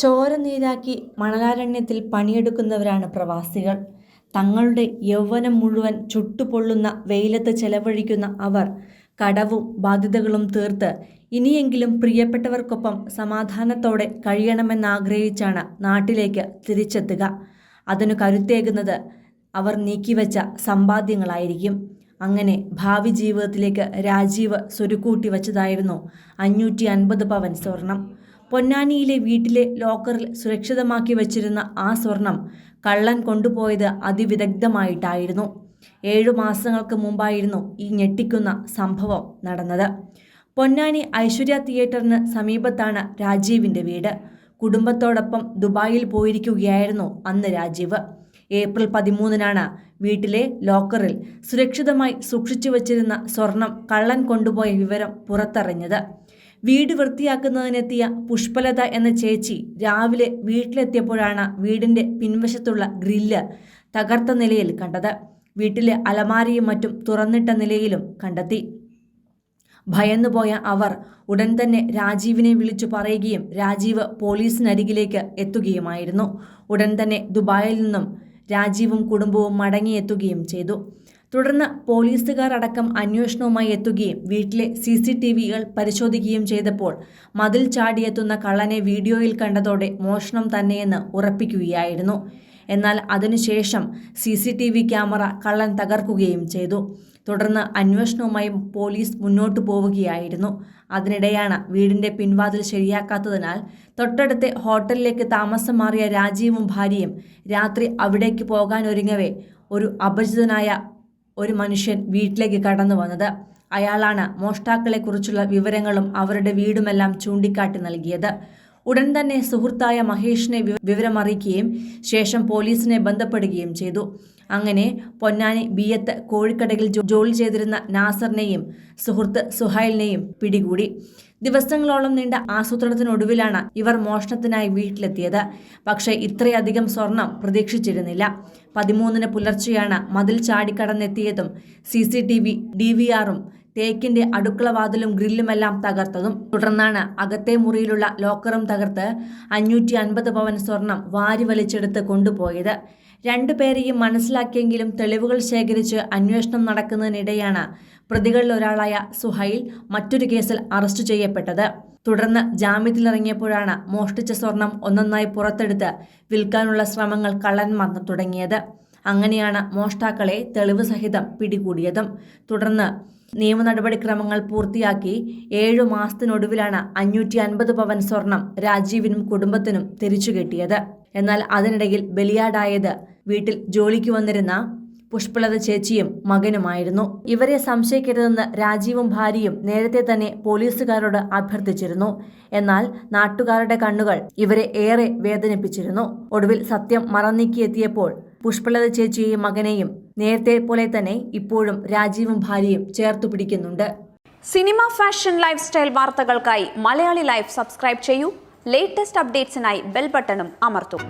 ചോര നീരാക്കി മണലാരണ്യത്തിൽ പണിയെടുക്കുന്നവരാണ് പ്രവാസികൾ. തങ്ങളുടെ യൗവനം മുഴുവൻ ചുട്ടുപൊള്ളുന്ന വെയിലത്ത് ചെലവഴിക്കുന്ന അവർ കടവും ബാധ്യതകളും തീർത്ത് ഇനിയെങ്കിലും പ്രിയപ്പെട്ടവർക്കൊപ്പം സമാധാനത്തോടെ കഴിയണമെന്നാഗ്രഹിച്ചാണ് നാട്ടിലേക്ക് തിരിച്ചെത്തുക. അതിനു കരുത്തേകുന്നത് അവർ നീക്കിവെച്ച സമ്പാദ്യങ്ങളായിരിക്കും. അങ്ങനെ ഭാവി ജീവിതത്തിലേക്ക് രാജീവ് സ്വരുക്കൂട്ടി വച്ചതായിരുന്നു അഞ്ഞൂറ്റി അൻപത് പവൻ സ്വർണം. പൊന്നാനിയിലെ വീട്ടിലെ ലോക്കറിൽ സുരക്ഷിതമാക്കി വച്ചിരുന്ന ആ സ്വർണം കള്ളൻ കൊണ്ടുപോയത് അതിവിദഗ്ധമായിട്ടായിരുന്നു. ഏഴു മാസങ്ങൾക്ക് മുമ്പായിരുന്നു ഈ ഞെട്ടിക്കുന്ന സംഭവം നടന്നത്. പൊന്നാനി ഐശ്വര്യ തിയേറ്ററിന് സമീപത്താണ് രാജീവിന്റെ വീട്. കുടുംബത്തോടൊപ്പം ദുബായിൽ പോയിരിക്കുകയായിരുന്നു അന്ന് രാജീവ്. ഏപ്രിൽ പതിമൂന്നിനാണ് വീട്ടിലെ ലോക്കറിൽ സുരക്ഷിതമായി സൂക്ഷിച്ചു വച്ചിരുന്ന സ്വർണം കള്ളൻ കൊണ്ടുപോയ വിവരം പുറത്തറിഞ്ഞത്. വീട് വൃത്തിയാക്കുന്നതിനെത്തിയ പുഷ്പലത എന്ന ചേച്ചി രാവിലെ വീട്ടിലെത്തിയപ്പോഴാണ് വീടിന്റെ പിൻവശത്തുള്ള ഗ്രില്ല് തകർത്ത നിലയിൽ കണ്ടത്. വീട്ടിലെ അലമാരിയും മറ്റും തുറന്നിട്ട നിലയിലും കണ്ടെത്തി. ഭയന്നുപോയ അവർ ഉടൻ തന്നെ രാജീവിനെ വിളിച്ചു പറയുകയും രാജീവ് പോലീസിനരികിലേക്ക് എത്തുകയുമായിരുന്നു. ഉടൻ തന്നെ ദുബായിൽ നിന്നും രാജീവും കുടുംബവും മടങ്ങിയെത്തുകയും ചെയ്തു. തുടർന്ന് പോലീസുകാർ അടക്കം അന്വേഷണവുമായി എത്തുകയും വീട്ടിലെ സി സി ടി വികൾ പരിശോധിക്കുകയും ചെയ്തപ്പോൾ മതിൽ ചാടിയെത്തുന്ന കള്ളനെ വീഡിയോയിൽ കണ്ടതോടെ മോഷണം തന്നെയെന്ന് ഉറപ്പിക്കുകയായിരുന്നു. എന്നാൽ അതിനുശേഷം C C T V camera കള്ളൻ തകർക്കുകയും ചെയ്തു. തുടർന്ന് അന്വേഷണവുമായി പോലീസ് മുന്നോട്ടു പോവുകയായിരുന്നു. അതിനിടെയാണ് വീടിന്റെ പിൻവാതിൽ ശരിയാക്കാത്തതിനാൽ തൊട്ടടുത്തെ ഹോട്ടലിലേക്ക് താമസം മാറിയ രാജീവും ഭാര്യയും രാത്രി അവിടേക്ക് പോകാനൊരുങ്ങവേ ഒരു അപരിചിതനായ ഒരു മനുഷ്യൻ വീട്ടിലേക്ക് കടന്നു വന്നത്. അയാളാണ് മോഷ്ടാക്കളെക്കുറിച്ചുള്ള വിവരങ്ങളും അവരുടെ വീടുമെല്ലാം ചൂണ്ടിക്കാട്ടി നൽകിയത്. ഉടൻ തന്നെ സുഹൃത്തായ മഹേഷിനെ വിവരമറിയിക്കുകയും ശേഷം പോലീസിനെ ബന്ധപ്പെടുകയും ചെയ്തു. അങ്ങനെ പൊന്നാനി ബിയത്ത് കോഴിക്കടയിൽ ജോ- ജോലി ചെയ്തിരുന്ന നാസറിനെയും സുഹൃത്ത് സുഹൈലിനെയും പിടികൂടി. ദിവസങ്ങളോളം നീണ്ട ആസൂത്രണത്തിനൊടുവിലാണ് ഇവർ മോഷണത്തിനായി വീട്ടിലെത്തിയത്. പക്ഷേ ഇത്രയധികം സ്വർണം പ്രതീക്ഷിച്ചിരുന്നില്ല. പതിമൂന്നിന് പുലർച്ചെയാണ് മതിൽ ചാടിക്കടന്നെത്തിയതും C C T V D V ആറും തേക്കിന്റെ അടുക്കള വാതിലും ഗ്രില്ലുമെല്ലാം തകർത്തതും തുടർന്നാണ് അകത്തെ മുറിയിലുള്ള ലോക്കറും തകർത്ത് അഞ്ഞൂറ്റി അൻപത് പവൻ സ്വർണം വാരി വലിച്ചെടുത്ത് കൊണ്ടുപോയത്. രണ്ടുപേരെയും മനസ്സിലാക്കിയെങ്കിലും തെളിവുകൾ ശേഖരിച്ച് അന്വേഷണം നടക്കുന്നതിനിടെയാണ് പ്രതികളിൽ ഒരാളായ സുഹൈൽ മറ്റൊരു കേസിൽ അറസ്റ്റ് ചെയ്യപ്പെട്ടത്. തുടർന്ന് ജാമ്യത്തിലിറങ്ങിയപ്പോഴാണ് മോഷ്ടിച്ച സ്വർണം ഒന്നൊന്നായി പുറത്തെടുത്ത് വിൽക്കാനുള്ള ശ്രമങ്ങൾ കള്ളന്മാർ തുടങ്ങിയത്. അങ്ങനെയാണ് മോഷ്ടാക്കളെ തെളിവ് സഹിതം പിടികൂടിയതും. തുടർന്ന് നിയമ നടപടിക്രമങ്ങൾ പൂർത്തിയാക്കി ഏഴു മാസത്തിനൊടുവിലാണ് അഞ്ഞൂറ്റി അൻപത് പവൻ സ്വർണം രാജീവിനും കുടുംബത്തിനും തിരിച്ചു കിട്ടിയത്. എന്നാൽ അതിനിടയിൽ ബലിയാടായത് വീട്ടിൽ ജോലിക്ക് വന്നിരുന്ന പുഷ്പലത ചേച്ചിയും മകനുമായിരുന്നു. ഇവരെ സംശയിക്കരുതെന്ന് രാജീവും ഭാര്യയും നേരത്തെ തന്നെ പോലീസുകാരോട് അഭ്യർത്ഥിച്ചിരുന്നു. എന്നാൽ നാട്ടുകാരുടെ കണ്ണുകൾ ഇവരെ ഏറെ വേദനിപ്പിച്ചിരുന്നു. ഒടുവിൽ സത്യം മറന്നീക്കിയെത്തിയപ്പോൾ പുഷ്പലത ചേച്ചിയെയും മകനെയും നേരത്തെ പോലെ തന്നെ ഇപ്പോഴും രാജീവും ഭാര്യയും ചേർത്തു പിടിക്കുന്നുണ്ട്. സിനിമ ഫാഷൻ ലൈഫ് സ്റ്റൈൽ വാർത്തകൾക്കായി മലയാളി ലൈഫ് സബ്സ്ക്രൈബ് ചെയ്യൂ. ലേറ്റസ്റ്റ് അപ്ഡേറ്റ്സിനായി ബെൽ ബട്ടണും അമർത്തും.